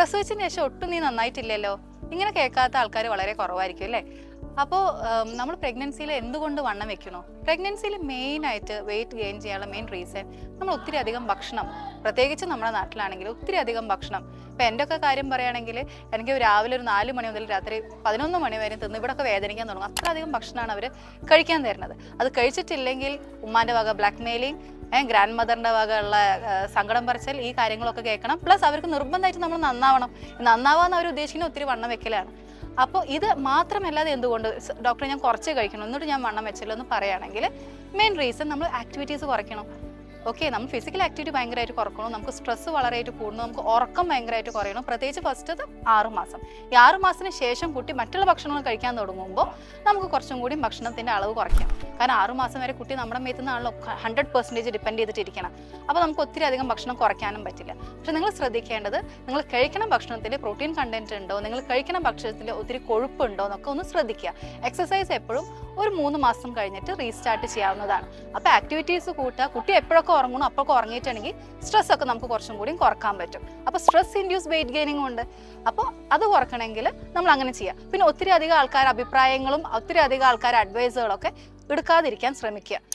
പ്രസവിച്ചതിന് ശേഷം ഒട്ടും നീ നന്നായിട്ടില്ലല്ലോ? ഇങ്ങനെ കേൾക്കാത്ത ആൾക്കാർ വളരെ കുറവായിരിക്കും അല്ലേ? അപ്പോൾ നമ്മൾ പ്രഗ്നൻസിയിൽ എന്തുകൊണ്ട് വണ്ണം വെക്കണോ പ്രഗ്നൻസിയിൽ മെയിൻ ആയിട്ട് വെയിറ്റ് ഗെയിൻ ചെയ്യാനുള്ള മെയിൻ റീസൺ നമ്മൾ ഒത്തിരി അധികം ഭക്ഷണം പ്രത്യേകിച്ച് നമ്മുടെ നാട്ടിലാണെങ്കിൽ ഒത്തിരി അധികം ഭക്ഷണം. ഇപ്പം എന്റെ ഒക്കെ കാര്യം പറയുകയാണെങ്കിൽ എനിക്ക് രാവിലെ ഒരു നാല് മണി മുതൽ രാത്രി പതിനൊന്ന് മണി വരെ തിന്ന് ഇവിടെയൊക്കെ വേദനിക്കാൻ തുടങ്ങും. അത്ര അധികം ഭക്ഷണമാണ് അവർ കഴിക്കാൻ തരുന്നത്. അത് കഴിച്ചിട്ടില്ലെങ്കിൽ ഉമ്മാന്റെ വക ബ്ലാക്ക് മെയിലിംഗ് ഏഹ് ഗ്രാൻഡ് മദറിന്റെ വകയുള്ള സങ്കടം പറിച്ചാൽ ഈ കാര്യങ്ങളൊക്കെ കേൾക്കണം. പ്ലസ് അവർക്ക് നിർബന്ധമായിട്ട് നമ്മൾ നന്നാവണം. നന്നാവാന്ന് അവർ ഉദ്ദേശിക്കുന്ന ഒത്തിരി വണ്ണം വെക്കലാണ്. അപ്പോൾ ഇത് മാത്രമല്ലാതെ എന്തുകൊണ്ട്? ഡോക്ടർ ഞാൻ കുറച്ച് കഴിക്കണം? എന്നിട്ട് ഞാൻ വണ്ണം വെച്ചല്ലോ എന്ന് പറയുകയാണെങ്കിൽ മെയിൻ റീസൺ നമ്മൾ ആക്ടിവിറ്റീസ് കുറയ്ക്കണം. ഓക്കെ നമ്മൾ ഫിസിക്കൽ ആക്ടിവിറ്റി ഭയങ്കരമായിട്ട് കുറക്കണം. നമുക്ക് സ്ട്രെസ് വളരെയായിട്ട് കൂടുന്നു. നമുക്ക് ഉറക്കം ഭയങ്കരമായിട്ട് കുറയണം. പ്രത്യേകിച്ച് ഫസ്റ്റത് അത് മാസം. ഈ ആറുമാസത്തിന് ശേഷം കുട്ടി മറ്റുള്ള ഭക്ഷണങ്ങൾ കഴിക്കാൻ തുടങ്ങുമ്പോൾ നമുക്ക് കുറച്ചും കൂടി ഭക്ഷണത്തിന്റെ അളവ് കുറയ്ക്കാം. കാരണം ആറുമാസം വരെ കുട്ടി നമ്മുടെ മേത്ത് നിന്നാണല്ലോ ഹൺഡ്രഡ് പെർസെന്റേജ് ഡിപ്പെൻഡ് ചെയ്തിട്ടിരിക്കണം അപ്പോൾ നമുക്ക് ഒത്തിരി അധികം ഭക്ഷണം കുറയ്ക്കാനും പറ്റില്ല. പക്ഷെ നിങ്ങൾ ശ്രദ്ധിക്കേണ്ടത് നിങ്ങൾ കഴിക്കുന്ന ഭക്ഷണത്തിൽ പ്രോട്ടീൻ കണ്ടന്റ് ഉണ്ടോ? നിങ്ങൾ കഴിക്കുന്ന ഭക്ഷണത്തിൽ ഒത്തിരി കൊഴുപ്പുണ്ടോ എന്നൊക്കെ ഒന്ന് ശ്രദ്ധിക്കുക. എക്സസൈസ് എപ്പോഴും ഒരു മൂന്ന് മാസം കഴിഞ്ഞിട്ട് റീസ്റ്റാർട്ട് ചെയ്യാവുന്നതാണ്. അപ്പോൾ ആക്ടിവിറ്റീസ് കൂട്ടുക. കുട്ടി എപ്പോഴൊക്കെ ഉറങ്ങണം അപ്പോഴൊക്കെ ഉറങ്ങിയിട്ടുണ്ടെങ്കിൽ സ്ട്രെസ് ഒക്കെ നമുക്ക് കുറച്ചും കൂടി കുറയ്ക്കാൻ പറ്റും. അപ്പോൾ സ്ട്രെസ് ഇൻഡ്യൂസ് വെയിറ്റ് ഗെയിനിങ് ഉണ്ട്. അപ്പോൾ അത് കുറക്കണമെങ്കിൽ നമ്മൾ അങ്ങനെ ചെയ്യാം. പിന്നെ ഒത്തിരി അധികം ആൾക്കാർ അഭിപ്രായങ്ങളും ഒത്തിരി അധികം ആൾക്കാർ അഡ്വൈസുകളൊക്കെ എടുക്കാതിരിക്കാൻ ശ്രമിക്കുക.